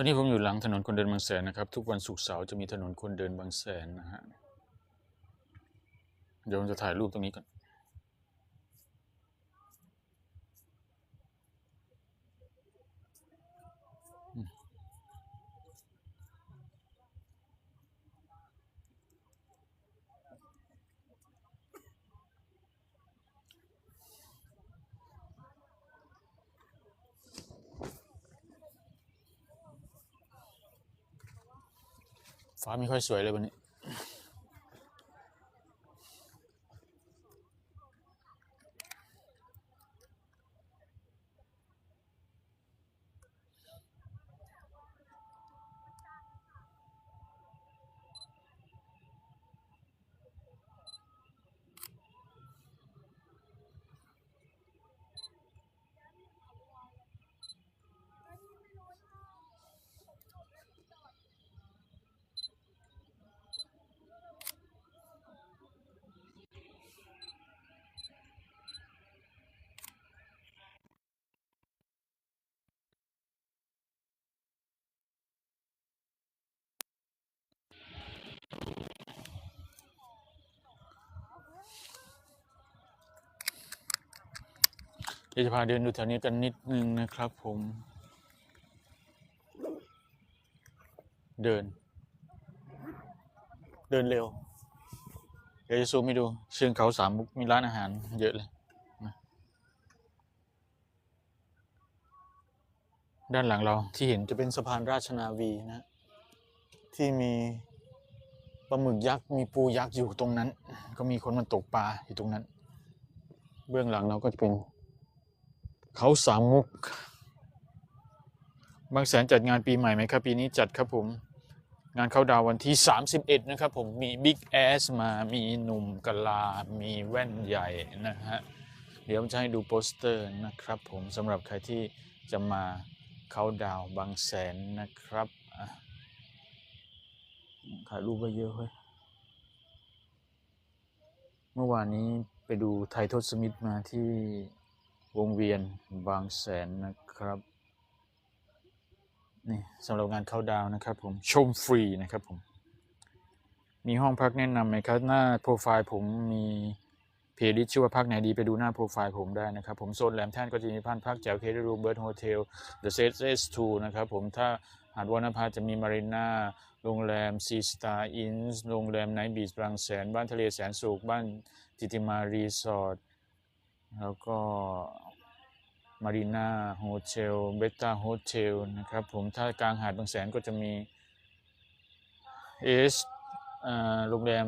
อนนี้ผมอยู่หลังถนนคนเดินบางแสนนะครับ ทุกวันศุกร์เสาร์จะมีถนนคนเดินบางแสนนะฮะ เดี๋ยวผมจะถ่ายรูปตรงนี้ก่อน ฟ้าไม่ค่อยสวยเลยวันนี้ เดี๋ยวจะพาเดินดูแถวนี้กันนิดนึงนะครับผม เดิน เดินเร็ว เดี๋ยวจะซูมให้ดู เชิงเขาสามมุกมีร้านอาหารเยอะเลย ด้านหลังเราที่เห็นจะเป็นสะพานราชนาวีนะ ที่มีปลาหมึกยักษ์มีปูยักษ์อยู่ตรงนั้น ก็มีคนมาตกปลาอยู่ตรงนั้น เบื้องหลังเราก็จะเป็น เขาสามมุก บางแสนจัดงานปีใหม่ไหมครับ ปีนี้จัดครับผม งานเข้าดาววันที่ 31 นะครับผมมีบิ๊กแอสมามีหนุ่มกะลา มีแว่นใหญ่นะฮะ เดี๋ยวผมจะให้ดูโปสเตอร์นะครับผมสำหรับใครที่จะมาเข้าดาวบางแสนนะครับถ่ายรูปไว้เยอะเว้ยเมื่อวานนี้ไปดูไททศมิตรมาที่ วงเวียนบางแสนนะครับนี่สำหรับงานเข้าดาวนะครับผมชมฟรีนะครับผม มีห้องพักแนะนำไหมครับหน้าโปรไฟล์ผมมีเพจที่ชื่อว่าพักไหนดีไปดูหน้าโปรไฟล์ผมได้นะครับ ผมโซนแหลมแท่นก็จะมีพันพักแจ๋วเครูเบิร์ตโฮเทลเดอะเซสเอสทูนะครับผมถ้าหาดวรรณภาจะมีมารีนาโรงแรมซีสตาร์อินส์โรงแรมไนท์บีชบางแสน บ้านทะเลแสนสุขบ้านจิติมารีสอร์ท แล้วก็มารีนาโฮเทลเบต้าโฮเทลนะครับผมถ้ากลางหาดบางแสนก็จะมีเอสโรงแรม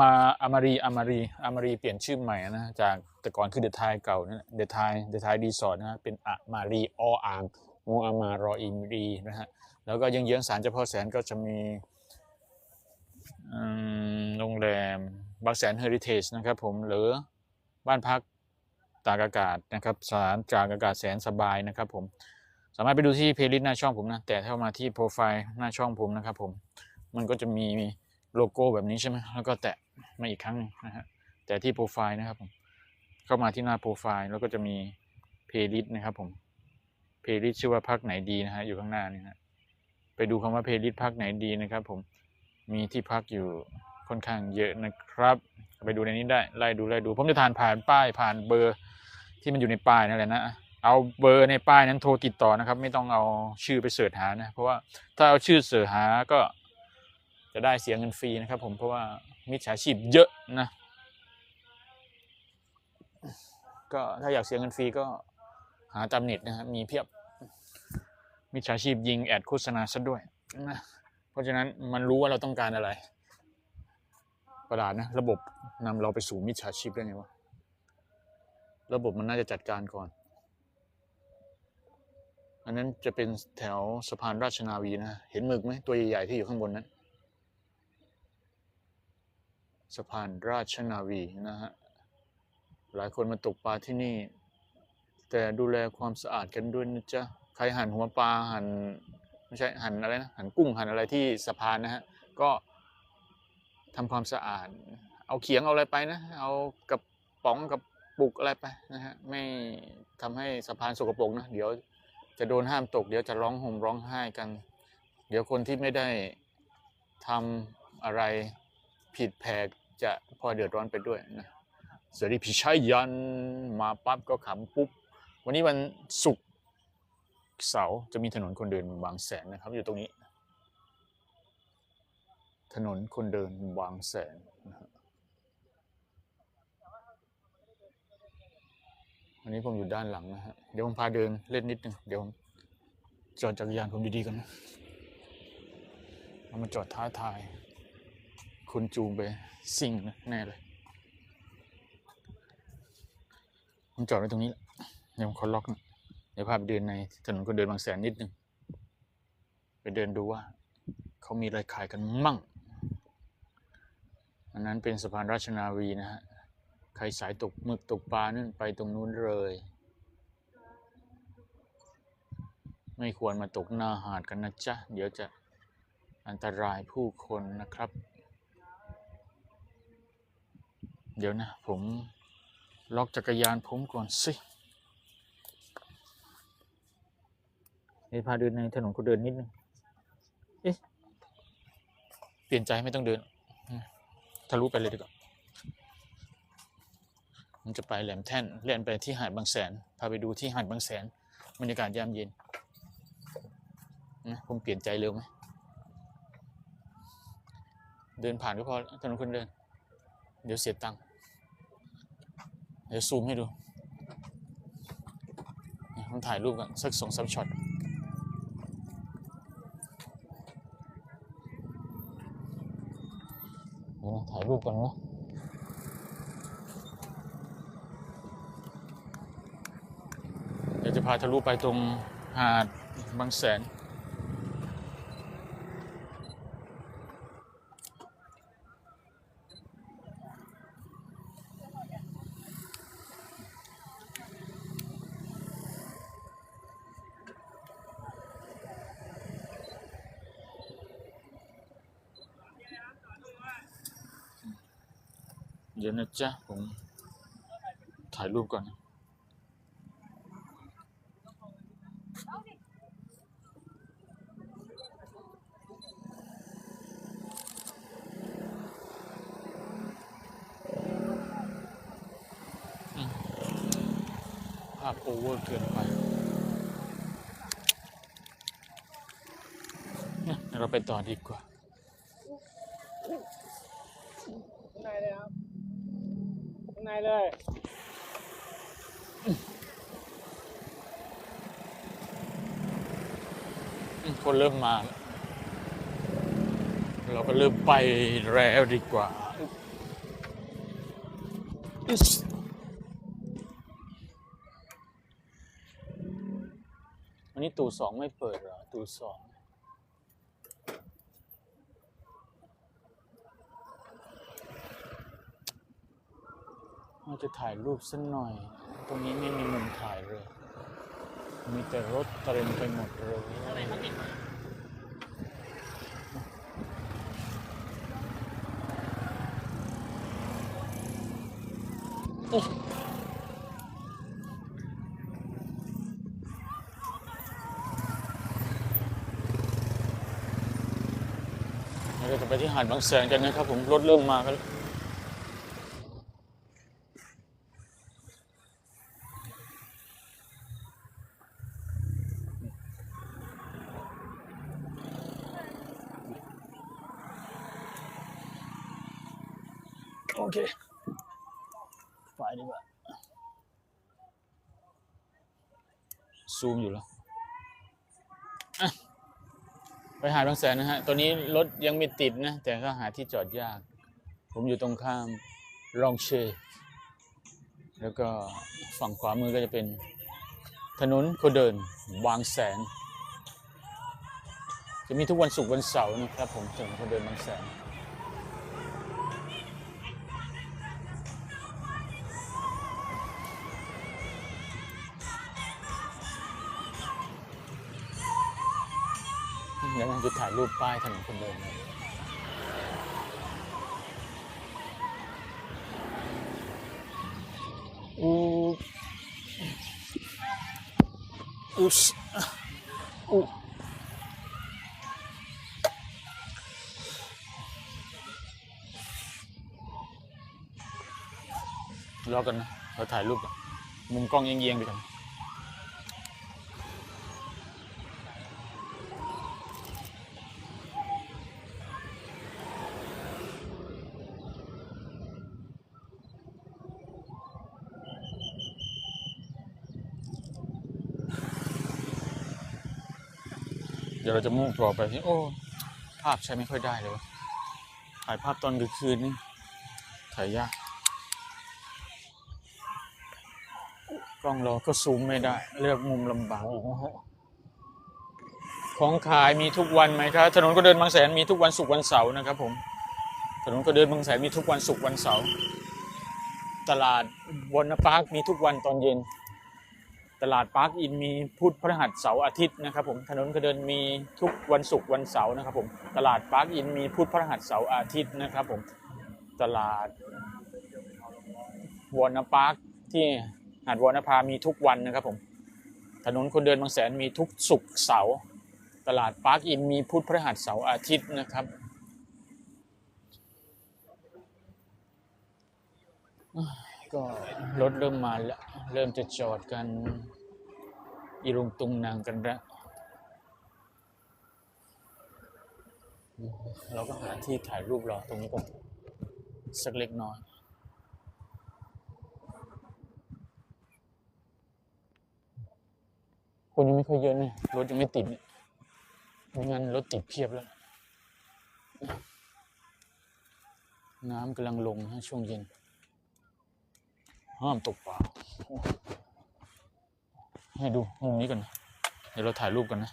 มาอามารีอามารีอามารีเปลี่ยนชื่อใหม่นะจากแต่ก่อนคือเดอะไทยเก่านะเดอะไทยเดอะไทยรีสอร์ทนะฮะเป็นอามารีออ่างโมอามารออิมรีนะฮะแล้วก็ยังเยื้องๆศาลเจ้าพ่อแสนก็จะมี โรงแรมบางแสนเฮอริเทจนะครับผมหรือบ้านพักตากอากาศนะครับสถานตากอากาศแสนสบายนะครับผมสามารถไปดูที่เพลย์ลิสต์หน้าช่องผมนะแต่ถ้ามาที่โปรไฟล์หน้าช่องผมนะครับผมมันก็จะมีโลโก้แบบนี้ใช่ไหมแล้วก็แตะมาอีกครั้งนะฮะแต่ที่โปรไฟล์นะครับผมเข้ามาที่หน้าโปรไฟล์แล้วก็จะมีเพลย์ลิสต์นะครับผมเพลย์ลิสต์ชื่อว่าพักไหนดีนะฮะอยู่ข้างหน้านี่นะไปดูคำว่าเพลย์ลิสต์พักไหนดีนะครับผม มีที่พักอยู่ค่อนข้างเยอะนะครับ ไปดูในนี้ได้ไล่ดูไล่ดู ผมจะทานผ่านป้ายผ่านเบอร์ที่มันอยู่ในป้ายนั่นแหละนะเอาเบอร์ในป้ายนั้นโทรติดต่อนะครับ ไม่ต้องเอาชื่อไปเสิร์ชหานะ เพราะว่าถ้าเอาชื่อเสิร์ชหาก็จะได้เสียเงินฟรีนะครับ ผมเพราะว่ามิจฉาชีพเยอะนะ ก็ถ้าอยากเสียเงินฟรีก็หาตามเน็ตนะครับมีเพียบมิจฉาชีพยิงแอดโฆษณาซะด้วยนะ เพราะฉะนั้นมันรู้ว่าเราต้องการอะไร ประหลาดนะ ระบบนำเราไปสู่มิจฉาชีพได้ไงวะ ระบบมันน่าจะจัดการก่อน อันนั้นจะเป็นแถวสะพานราชนาวีนะ เห็นหมึกไหมตัวใหญ่ๆที่อยู่ข้างบนนั้น สะพานราชนาวีนะฮะ หลายคนมาตกปลาที่นี่ แต่ดูแลความสะอาดกันด้วยนะจ๊ะ ใครหั่นหัวปลาหั่น ไม่ใช่หั่นอะไรนะหั่นกุ้งหั่นอะไรที่สะพานนะฮะก็ทำความสะอาด เอาเขียงเอาอะไรไปนะ เอากระป๋องกับปลุกอะไรไปนะฮะไม่ทำให้สะพานสกปรกนะเดี๋ยวจะโดนห้ามตก เดี๋ยวจะร้องห่มร้องไห้กัน เดี๋ยวคนที่ไม่ได้ทำอะไรผิดแผกจะพอเดือดร้อนไปด้วยนะสวัสดีพี่ชัยยันมาปั๊บก็ขำปุ๊บ วันนี้วันศุกร์ เสาจะมีถนนคนเดินบางแสนนะครับ อยู่ตรงนี้ ถนนคนเดินบางแสนนะฮะวันนี้ผมอยู่ด้านหลังนะฮะเดี๋ยวผมพาเดินเล่นนิดนึงเดี๋ยวผมจอดจักรยานผมดีๆกันนะเอามาจอดท้าทายคนจูงไปซิ่งนะแน่เลย ผมจอดไว้ตรงนี้แหละเดี๋ยวผมขอล็อกนะ ดี๋ยวพาไปเดินในถนนคนเดินบางแสนนิดนึงไปเดินดูว่าเขามีอะไรขายกันมั่ง อันนั้นเป็นสะพานราชนาวีนะฮะ ใครสายตกหมึกตกปลานั่นไปตรงนู้นเลย ไม่ควรมาตกหน้าหาดกันนะจ๊ะ เดี๋ยวจะอันตรายผู้คนนะครับ เดี๋ยวนะ ผมล็อกจักรยานผมก่อนสิ เดี๋ยวพาเดินในถนนคนเดินนิดนึงเอ๊ะเปลี่ยนใจไม่ต้องเดินทะลุไปเลยดีกว่ามันจะไปแหลมแท่นเล่นไปที่หาดบางแสน พาไปดูที่หาดบางแสนบรรยากาศยามเย็นนะผมเปลี่ยนใจเร็วไหมเดินผ่านก็พอถนนคนเดิน เดี๋ยวเสียตังค์เดี๋ยวซูมให้ดูนี่ผมถ่ายรูปกันสักสองสามช็อต เดี๋ ยวนะถ่ายรูปก่อนนะเดี๋ยวจะพาทะลุไปตรงหาดบางแสน เดี๋ยวนะจ๊ะผมถ่ายรูปก่อนอืมภาพโอเวอร์เกินไปเนี่ยเราไปต่อดีกว่า ในเลยอืมคนเริ่มมาแล้วเราก็เริ่มไปแล้วดีกว่าอิ๊สวันนี้ตู่สองไม่เปิดเหรอตู่สอง เราจะถ่ายรูปสักหน่อย ตรงนี้ไม่มีมุมถ่ายเลย มีแต่รถเต็มไปหมดเลยโอ้เราจะไปที่หาดบางแสนกันนะครับผมรถเริ่มมากันแล้ว โอเคไปดีกว่าซูมอยู่แล้วไปหาดบางแสนนะฮะตอนนี้รถยังไม่ติดนะ แต่ก็หาที่จอดยาก ผมอยู่ตรงข้ามรองเช แล้วก็ฝั่งขวามือก็จะเป็นถนนคนเดินบางแสน จะมีทุกวันศุกร์วันเสาร์นะครับผมถนนคนเดินบางแสน เดี๋ยวผมจะถ่ายรูปป้ายถนนคนเดินอูอุสอูรอกันนะ เราถ่ายรูปมุมกล้องเอียงๆไปก่อน เดี๋ยวเรา จะมุ่งต่อไปที่โอ้ ภาพใช้ไม่ค่อยได้เลยวะถ่ายภาพตอนกลางคืนนี่ถ่ายยากกล้องเราก็ซูมไม่ได้ เลือกมุมลำบากของขายมีทุกวันไหมครับ ถนนก็เดินบางแสนมีทุกวันศุกร์วันเสาร์นะครับผม ถนนก็เดินบางแสนมีทุกวันศุกร์วันเสาร์ ตลาดวนปาร์คมีทุกวันตอนเย็น ตลาดปาร์คอินมีพุธพฤหัสเสาร์อาทิตย์นะครับผมถนนก็เดินมีทุกวันศุกร์วันเสาร์นะครับผมตลาดปาร์คอินมีพุธพฤหัสเสาร์อาทิตย์นะครับผมตลาดวอนปาร์คที่หาดวอนภามีทุกวันนะครับผมถนนคนเดินบางแสนมีทุกศุกร์เสาร์ตลาดปาร์คอินมีพุธพฤหัสเสาร์อาทิตย์นะครับก็รถเริ่มมาแล้ว เริ่มจะจอดกันอีรุงตุงนางกันล้วเราก็หาที่ถ่ายรูปรอตรงนี้ก่อนสักเล็กน้อยคนยังไม่ค่อยเยอะเนี่ยรถยังไม่ติดเนี่ยไม่งั้นรถติดเพียบแล้ว น้ำกำลังลงนะช่วงเย็น ห้ามตกปลาให้ดูมุมนี้กันนะเดี๋ยวเราถ่ายรูปกันนะ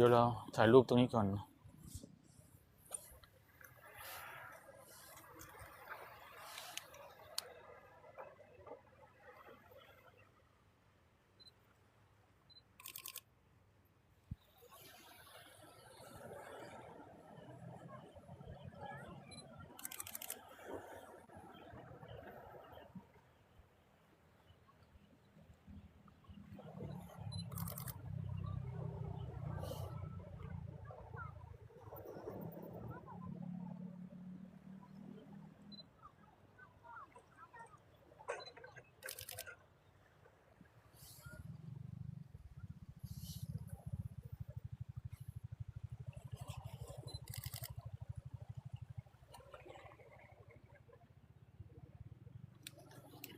เดี๋ยวเราถ่ายรูปตรงนี้ก่อน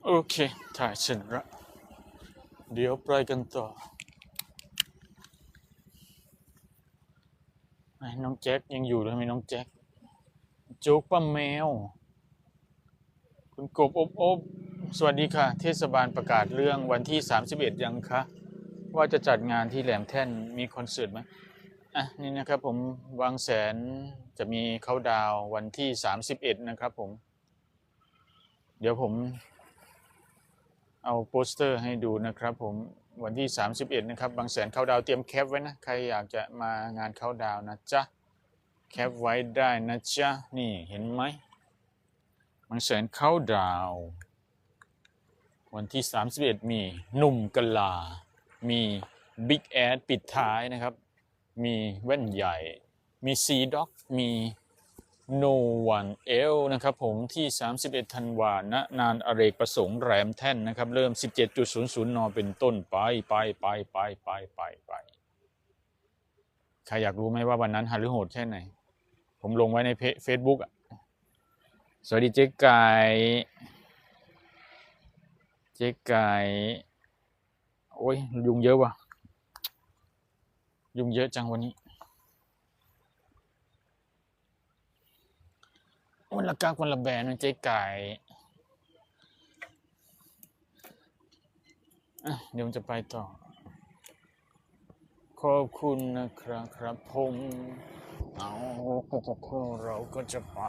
โอเค ถ่ายเสร็จแล้วเดี๋ยวไปกันต่อน้องแจ็คยังอยู่เลยไหมน้องแจ็คโจ๊กป้าแมว คุณกบอบอบสวัสดีค่ะ เทศบาลประกาศเรื่องวันที่ 31 ยังคะว่าจะจัดงานที่แหลมแท่นมีคอนเสิร์ตไหมอะนี่นะครับผมวางแสนจะมีเขาดาววันที่ 31 นะครับผม เดี๋ยวผม เอาโปสเตอร์ให้ดูนะครับผมวันที่ 31 นะครับ บางแสนเข้าดาวเตรียมแคปไว้นะ ใครอยากจะมางานเข้าดาวนะจ๊ะ แคปไว้ได้นะจ๊ะ นี่เห็นไหมบางแสนเข้าดาว วันที่ 31 มีหนุ่มกะลา มีบิ๊กแอดปิดท้ายนะครับ มีแว่นใหญ่ มีซีด็อกมี No One L นะครับผมที่ 31 ธันวาณนานอเรกประสงค์แรมแท่นนะครับ เริ่ม 17.00 น เป็นต้นไปไปไปไปไปไปไปใครอยากรู้ไหมว่าวันนั้นฮารือโหดแค่ไหน ผมลงไว้ในเฟซบุ๊กอะ สวัสดีเจ๊ไก่เจ๊ไก่โอ้ยยุงเยอะว่ะ ยุงเยอะจังวันนี้ วันละกากวันละแบนมันเจ๊ไก่เดี๋ยวมันจะไปต่อ ขอบคุณนะครับครับผมเอาเราก็จะไป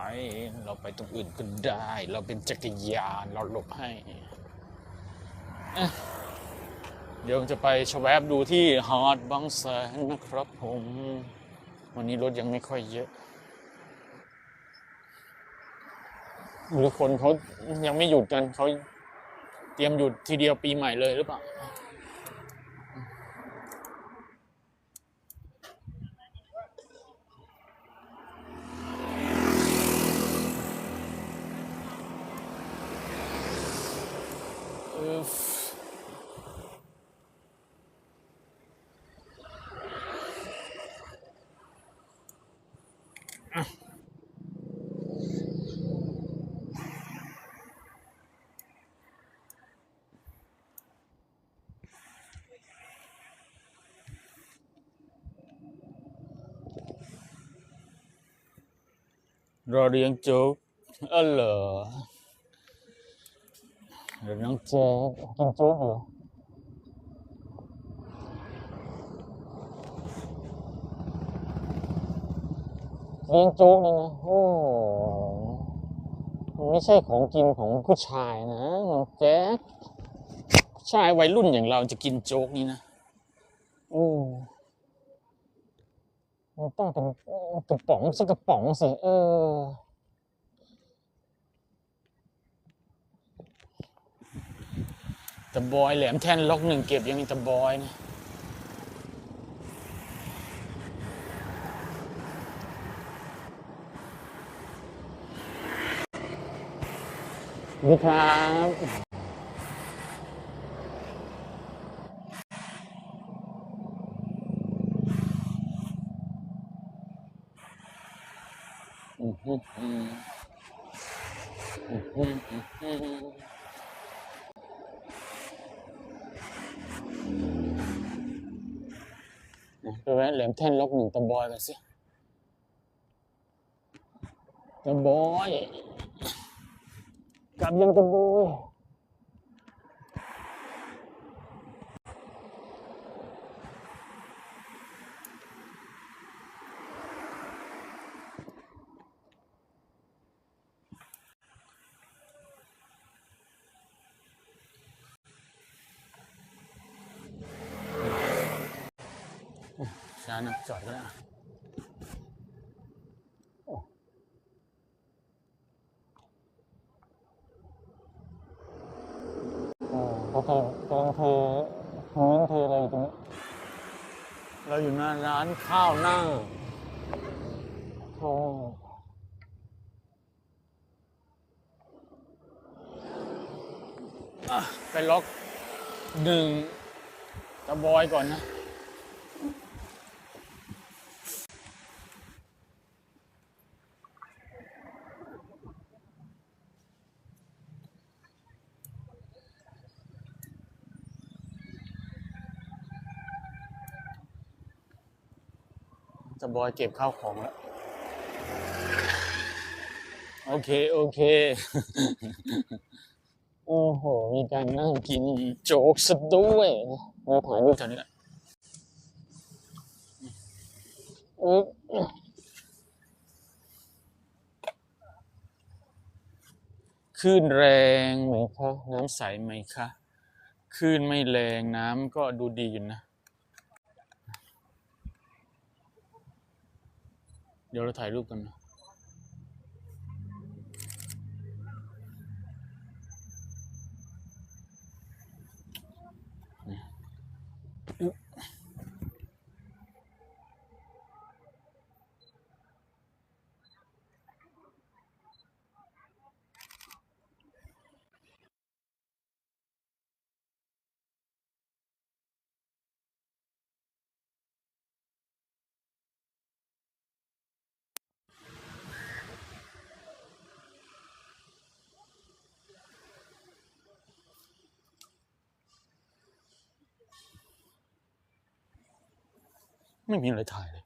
เราไปตรงอื่นก็ได้ เราเป็นจักรยานเราหลบให้ เดี๋ยวจะไปชแวบดูที่ฮาร์ดบางแสนนะครับผม วันนี้รถยังไม่ค่อยเยอะ หรือคนเขายังไม่หยุดกันเขาเตรียมหยุดทีเดียวปีใหม่เลยหรือเปล่า รอเรียงโจ๊กอ๋อเหรอเดี๋ยวน้องโจ๊กกินโจ๊กเหรอเลี้ยงโจ๊กนี่นะโอ้มันไม่ใช่ของกินของผู้ชายนะน้องแจ๊คผู้ชายวัยรุ่นอย่างเราจะกินโจ๊กนี่นะ โอ้ มันต้องเป็นกระป๋องสักกระป๋องสิ เออ ตะบอยแหลมแท่นล็อกหนึ่งเก็บยังมีตะบอยนะนี่ครับอือหืออืออือหืออือหือ ไปแวะแหลมแท่นล็อกหนึ่งตะบอยกันสิตะบอย กลับยังตะบอย ช้านะจอดก็ได้โอเขากำลังเทพื้นเทอะไรอยู่ตรงนี้ เราอยู่หน้าร้านข้าวหน้าโอ้ไปล็อกหนึ่งตะบอยก่อนนะ ตะบอยเก็บข้าวของแล้ว โอเค โอเค โอ้โห มีการนั่งกินโจ๊กซะด้วยมาถ่ายรูปแถวนี้แหละอึ๊บคลื่นแรงไหมคะ น้ำใสไหมคะคลื่นไม่แรงน้ำก็ดูดีอยู่นะ เดี๋ยวเราถ่ายรูปกันนะ ไม่มีอะไรถ่ายเลย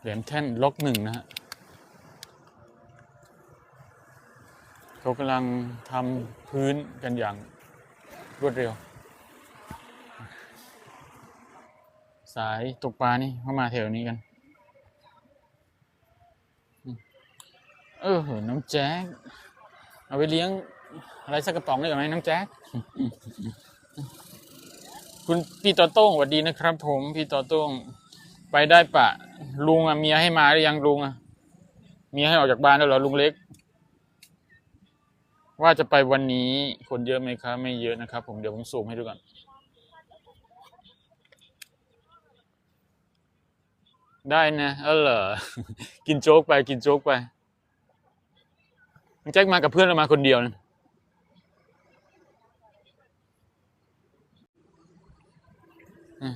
แหลียมแท่นล็อกหนึ่งนะฮะเขากำลังทำพื้นกันอย่างรวดเร็ว สายตกปลานี่เข้ามาแถวนี้กัน เออน้องแจ๊ค เอาไปเลี้ยงอะไรสักกระป๋องได้ไหมน้องแจ๊คคุณพี่ต่อโต้งสวัสดีนะครับ ผมพี่ต่อโต้งไปได้ปะ ลุงอะเมียให้มาหรือยังลุงอะเมียให้ออกจากบ้านแล้วเหรอลุงเล็ก ว่าจะไปวันนี้คนเยอะไหมครับ ไม่เยอะนะครับ ผมเดี๋ยวผมซูมให้ดูก่อนได้นะเออเหรอกินโจ๊กไปกินโจ๊กไป แจ็คมากับเพื่อนหรือมาคนเดียวนะ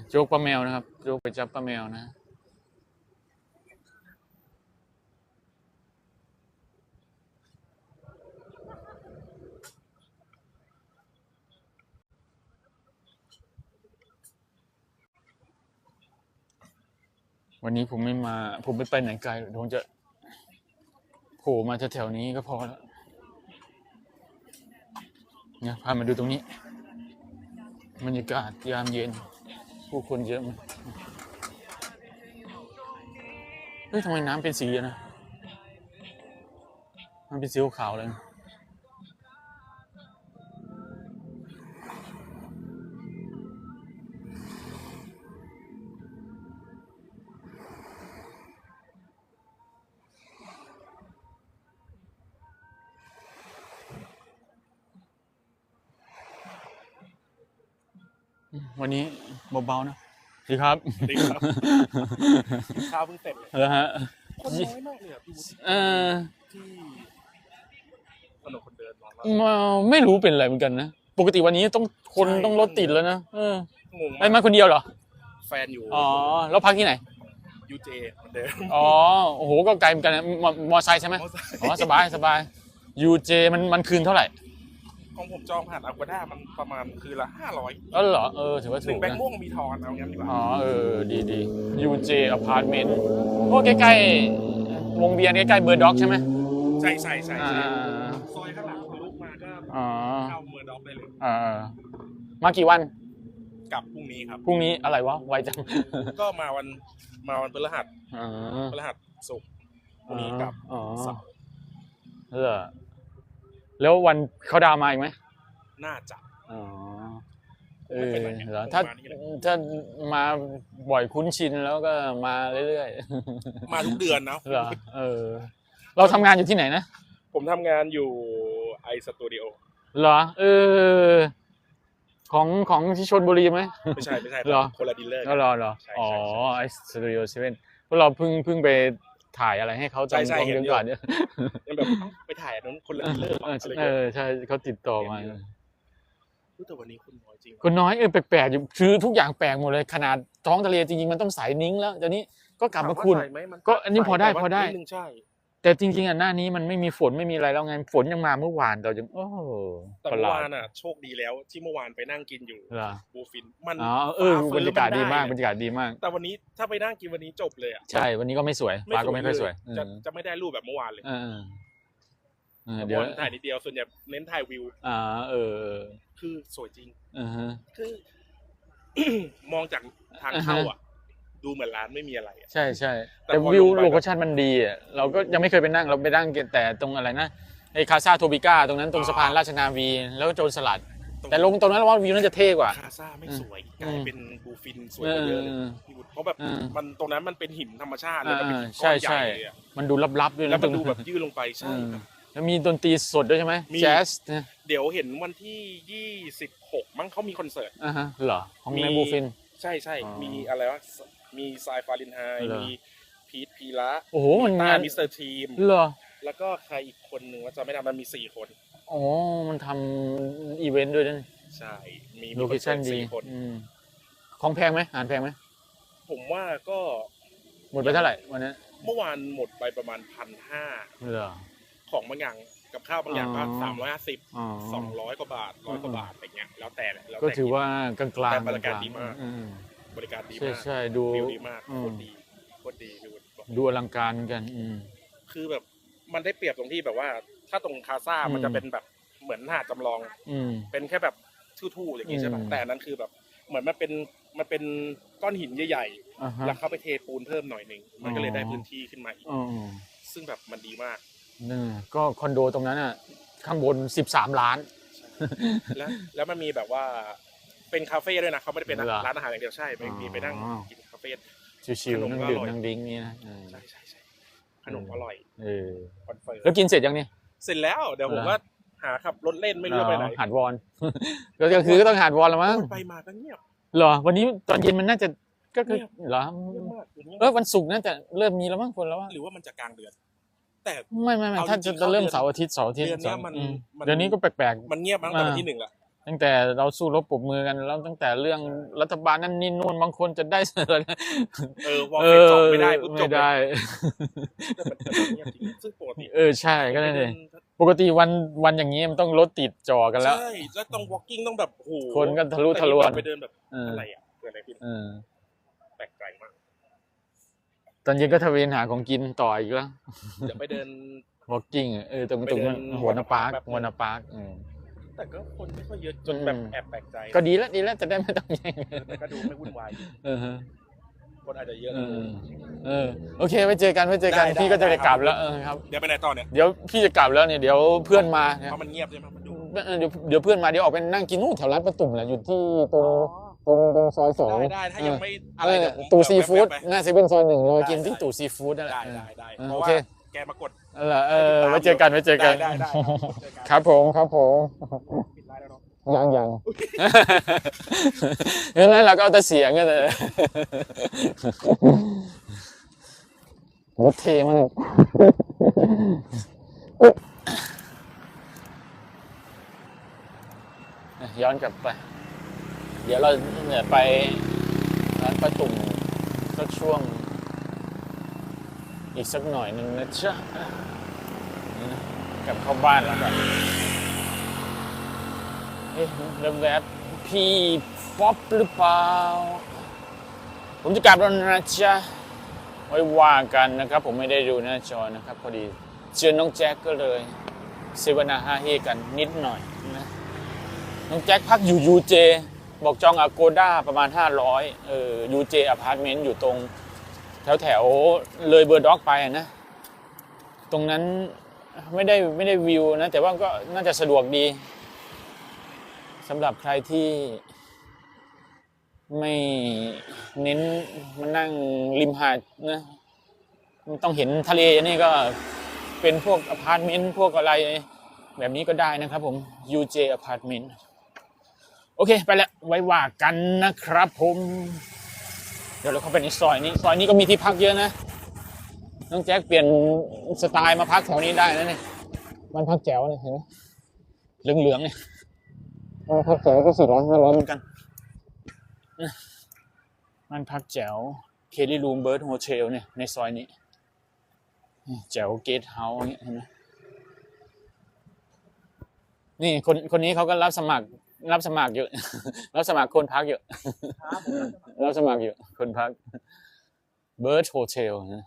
โจ๊กป้าแมวนะครับ โจ๊กไปจับป้าแมวนะวันนี้ผมไม่มา ผมไม่ไปไหนไกลผมจะ โผล่มาแถวๆนี้ก็พอแล้วเนี่ยพามาดูตรงนี้บรรยากาศยามเย็น ผู้คนเยอะมากเฮ้ยทำไมน้ำเป็นสีอะนะ มันเป็นสีขาวเลยนะ เบาๆนะดีครับดีครับข้าวเพิ่งเสร็จเลยแล้วฮะคนน้อยมากเลยอะพี่วุฒิเออที่ถนนคนเดินรองรับมาไม่รู้เป็นอะไรเหมือนกันนะปกติวันนี้ต้องคนใช่ต้องรถติดแล้วนะเอองงไปมาคนเดียวเหรอ แฟนอยู่อ๋อแล้วพักที่ไหนยูเจเหมือนเดิมอ๋อโอ้โหก็ไกลเหมือนกันนะมอมอไซค์ใช่ไหมมอเตอร์ไซค์อ๋อสบายสบายยูเจมันมันคืนเท่าไหร่ ของผมจองผ่านอ q ก a ด้ามันประมาณคือละห้าร้อยเออเหรอ เออ ถือว่าหถูนึ่งกแบงนะค์ม่วงมีทอนเอางั้นดีกว่าอ๋อ เออ ดีดียูเจอพาร์ตเมนต์โอ้ใกล้ๆ วงเวียนใกล้ๆเบอร์ด็อกใช่ไหมใช่ใช่ใช่อ่าใช่ซอยข้างหลังทะลุมาก็อ๋อเข้าเมืองด็อกได้เลยอ่ามากี่วัน กลับพรุ่งนี้ครับ พรุ่งนี้อะไรวะ ไวจังก็มาวันมาวันพฤหัสอ๋อพฤหัสศุกร์พรุ่งนี้กลับอ๋อเสาร์เออ แล้ววันเขาดาวน์มาอีกไหมน่าจะ อ๋อเอไม่อเป็นไรเหรอผมถ้ามานี่แหละ ถ้ามาบ่อยคุ้นชินแล้วก็มาเรื่อยมาทุกเดือนนะ ๆ เหรอเออ เราทำงานอยู่ที่ไหนนะ ผมทำงานอยู่ไอสตูดิโอเหรอ เออ ของของที่ชนบุรีไหม ไม่ใช่ไม่ใช่เหรอ คนละดีลเลอร์ ก็รอเหรอใช่อ๋อใช่ใช่ไอสตูดิโอเซเว่นพวกเราเพิ่งเพิ่งไป ถ่ายอะไรให้เขาใช่จำใช่ของเห็นเดือนอยู่ก่อนเนี่ยยังแบบเอ้าไปถ่ายอันนั้นคนละดีลเลอร์เอออะไรเอเงี้ยอใช่เขาติดต่อมาเห็นอยู่รู้แต่วันนี้คุณน้อยจริงคนน้อยเออแปลกๆอยู่คือทุกอย่างแปลกหมดเลยขนาดท้องทะเลจริงๆมันต้องใสนิ้งแล้วตอนนี้ก็กลับมาคุณถว่ใส่ไหมนก็อันนี้พอได้ใส่แต่ว่าพอได้นินึงใช่ แต่จริง ๆอะหน้านี้มันไม่มีฝนไม่มีอะไรแล้วไงฝนยังมาเมื่อวานเรายังโอ้โหแต่ประเมื่หอลาดวานอะโชคดีแล้วที่เมื่อวานไปนั่งกินอยู่เหรอบูฟินมันอ๋อเออฟ้บรรยากาศดีมากบรมันรยากาศดีมาก แต่วันนี้ถ้าไปนั่งกินวันนี้จบเลยอะใช่วันนี้ก็ไม่สวยฟ้าก็ไม่ค่อยสวยเลจะจะไม่ได้รูปแบบเมื่อวานเลยเออเออเออเมื่เดี๋ยวอวานถ่ายนิดเดียวส่วนใหญ่เน้นถ่ายวิวอ่าเออเออคือสวยจริง เออฮะคือ มองจากทางเข้าอะ ดูเหมือนร้านไม่มีอะไรอะใช่ใช่แต่แต่พอวิวลงไป โลเคชั่นมันดีอะเราก็ยังไม่เคยไปนั่งเราไปนั่งกันแต่ตรงอะไรนะไอ้คาซาโทบิก้าตรงนั้นตรงสะพานราชนาวีแล้วก็โจรสลัด แต่ลงตรงนั้นเราว่าวิวน่าจะเท่กว่า คาซ่าไม่สวยอืกลายมเป็นบูฟินสวยกว่าเยอะเลยเออพี่วุฒิเพราะแบบเออมันตรงนั้นมันเป็นหินธรรมชาติเลยมันเป็นหินใช่ก้อนใหใช่ ญ่เลยอะมันดูลับๆด้วยแล้นะวตมัรนงดูแบบยื่นลงไปใช่เออครับ แล้วมีดนตรีสดด้วยใช่ไหมมี แจ๊สนะเดี๋ยวเห็นวันที่ 26 มั้งเขามีคอนเสิร์ต อ่าฮะเหรอของมีในบูฟิน ใช่ใช่อ๋อ มีอะไรวะ มีทรายฟารินไฮเหรอ มีพีทพีระโอ้โหมันานตางมิสเตอร์ทีม เหรอแล้วก็ใครอีกคนหนึ่งว่าจะไม่ทำมันมี4คน อ๋อมันทำอีเวนต์ด้วยนะใช่มีโลเคชั่นมีดีสี่คน อืมของแพงไหมอาหารแพงไหมผมว่าก็หมดไปเท่าไหร่วันนั้นเมื่อวานหมดไปประมาณพันห้าเหรอ ของบางอย่างกับข้าวบางอย่างก็อ๋อ สามร้อยห้าสิบอ๋อ สองร้อยกว่าบาทร้อยกว่าบาทอะไรเงี้ยแล้วแต่แล้วก็แต่ ถือว่ากลางกลางแต่บริการดีมาก อืม บริการดีใช่มากใช่ดูวิวดีมากอืโคม ตรดีโคตรดีคือบอกดูอลังการกันอืม คือแบบมันได้เปรียบตรงที่แบบว่า ถ้าตรงคาซ่าอืม มันจะเป็นแบบเหมือนหาดจำลอง อืม เป็นแค่แบบทู่ๆอย่างนี้ใช่ป่ะอืม แต่อันนั้นคือแบบ เหมือนมันเป็นมันเป็นก้อนหินใหญ่อ่าๆฮะ แล้วเข้าไปเทปูนเพิ่มหน่อยหนึ่งมันก็เลยอ๋อได้พื้นที่ขึ้นมาอีกอ๋อซึ่งแบบมันดีมาก นี่ก็คอนโดตรงนั้นอะ ข้างบนสิบสามล้าน แล้วแล้วมันมีแบบว่า เป็นคาเฟ่ด้วยนะเขาไม่ได้เป็นเหรอ ร้านอาหารอย่างเดียวใช่มันมีไปนั่งอ๋อกินคาเฟ่ ชิวขนๆมนั่งก็ดื่มอร่อย นั่งดิ้งนี่นะอืมใช่ใช่ใช่ขนมอร่อยเออคอนเฟิร์มแล้วกินเสร็จยังนี่เสร็จแล้วเดี๋ยวผมเหรอว่าหาขับรถเล่นไม่รู้จะไปไหนหาดวอนก็ก็คือก็ต้องหาดวอนแล้วมั้งไปมาก็เงียบ เหรอ วันนี้ตอนเย็นมันน่าจะก็คือเงียบเหรอเงียบมากอย่างเงี้ยเออวันศุกร์น่าจะเริ่มมีแล้วมั้งคนแล้วว่าหรือว่ามันจะกลางเดือน แต่ ไม่ไม่ไม่เอาถ้าจริจะงๆจะเริ่มเข้าเดือน เสาร์อาทิตย์เสาร์อาทิตย์เดือนเนี้ยสองมันอืมมันเดี๋ยวนี้ก็แปลก มันเงียบมาตั้งแต่วันอ่า ที่หนึ่งละๆ ตั้งแต่เราสู้รบปรบมือกันแล้วตั้งแต่เรื่องรัฐบาลนั่นนี่นู่นบางคนจะได้เสนอเออวอลเฟสสองไม่ได้ปุ๊บจไม่บเลยได้แต่มันแต่มันเงียบจริงซึ่งปกติเออใช่ก็นั่นเองปกติวันวันอย่างนี้มันต้องรถติดจอกันแล้วใช่แล้วต้อง walking ต้องแบบโอ้โหคนก็ทะลุทะลวงไปเดินแบบเอออะไรอะเกิดอะไรขึ้นเออแปลกใจมากตอนเย็นก็ทะเวนหาของกินต่ออีกแล้วเดี๋ยวไปเดิน walking อะเออตรงไปตรงเดินหัวนาปาร์คแบบหัวนาปาร์คอืม แต่ก็คนไม่ค่อยเยอะจนแบบอืมแอบแปลกใจก็ดีแล้วดีแล้วจะได้ไม่ต้องแย่งแต่ก็ดูไม่วุ่นวายเออฮะคนอาจจะเยอะเออเออโอเคไว้เจอกันไว้เจอกันได้ได้พี่ก็จะได้ไปกลับครับแล้วเออครับเดี๋ยวไปไหนต่อเนี่ยเดี๋ยวพี่จะกลับแล้วเนี่ยเดี๋ยวเพื่อนมาเนี่ยเพราะมันเงียบใช่ไหมมันดูเออเดี๋ยวเดี๋ยวเพื่อนมาเดี๋ยวออกไปนั่งกินนู่นแถวร้านประตุ่มแหละอยู่ที่ตรงตรงตรงซอยสองได้ได้ถ้ายังไม่อะเอไรอเดี๋ยวผมตู่แบบซีฟู้ดแวะๆไปหน้าเซเว่นซอยหนึ่งเราไปกินได้ที่ได้ตู่ซีฟู้ดนั่นแหละได้เออได้ได้เออเพราะโอว่าเคแกมากด เออเออไว้เจอกันไว้เจอกัน ได้ได้ได้เจอกันครับผมครับผมปิดไลน์แล้วเนาะยังยังเฮ้ยแล้วเราก็เอาแต่เสียงกันเลยรถเทมากย้อนกลับไป เดี๋ยวเราเนี่ยไปร้านประตุ่มสักช่วง อีกสักหน่อยหนึ่งนะจ๊ะกลับเข้าบ้านแล้วกันเอ๊ะแวบพี่ป๊อปหรือเปล่า ผมจะกลับแล้วนะจ๊ะไว้ว่ากันนะครับ ผมไม่ได้ดูหน้าจอนะครับ พอดีเจอน้องแจ็คก็เลยเซวนาฮาเฮกันนิดหน่อยนะน้องแจ็คพักอยู่ยูเจบอกจองอาโกด้าประมาณ 500เออยูเจอพาร์ตเมนต์อยู่ตรง แถวแถวเลยเบอร์ด็อกไปนะ ตรงนั้นไม่ได้ไม่ได้วิวนะ แต่ว่าก็น่าจะสะดวกดีสำหรับใครที่ไม่เน้นมานั่งริมหาดนะต้องเห็นทะเลนี่ก็เป็นพวกอพาร์ตเมนต์พวกอะไรแบบนี้ก็ได้นะครับผม UJ Apartment โอเค ไปแล้วไว้ว่ากันนะครับผม เดี๋ยวเราเข้าไปในซอยนี้ ซอยนี้ก็มีที่พักเยอะนะ น้องแจ็คเปลี่ยนสไตล์มาพักแถวนี้ได้นะเนี่ย มันพักแจ๋วเนี่ยเห็นไหมเหลืองๆเนี่ยมันพักแจ๋วก็สี่ร้อยห้าร้อยเหมือนกันนะมันพักแจ๋ว เคลลี่รูมเบิร์ดโฮเทลเนี่ยในซอยนี้นี่แจ๋วเกตเฮาส์เนี่ยเห็นไหมนี่คนคนนี้เขาก็รับสมัคร รับสมัครอยู่ รับสมัครคนพักอยู่รับสมัครอยู่ คนพักเบิร์ดโฮเทลนะ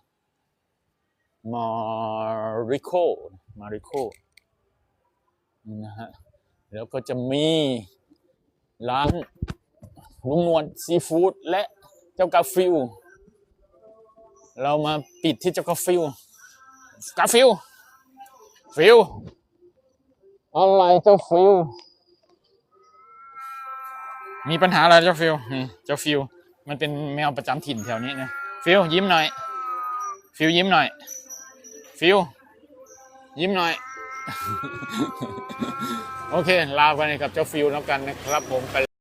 มาริโคมาริโคนี่นะฮะแล้วก็จะมีร้านลุงนวลซีฟู้ดและเจ้ากาฟิลเรามาปิดที่เจ้ากาฟิลกาฟิลฟิลอะไรเจ้าฟิล มีปัญหาอะไรเจ้าฟิวนี่เจ้าฟิว มันเป็นแมวประจำถิ่นแถวนี้นะฟิวยิ้มหน่อย ฟิวยิ้มหน่อย ฟิว ยิ้มหน่อย โอเค ลาไปกับเจ้าฟิวแล้วกันนะครับผมไป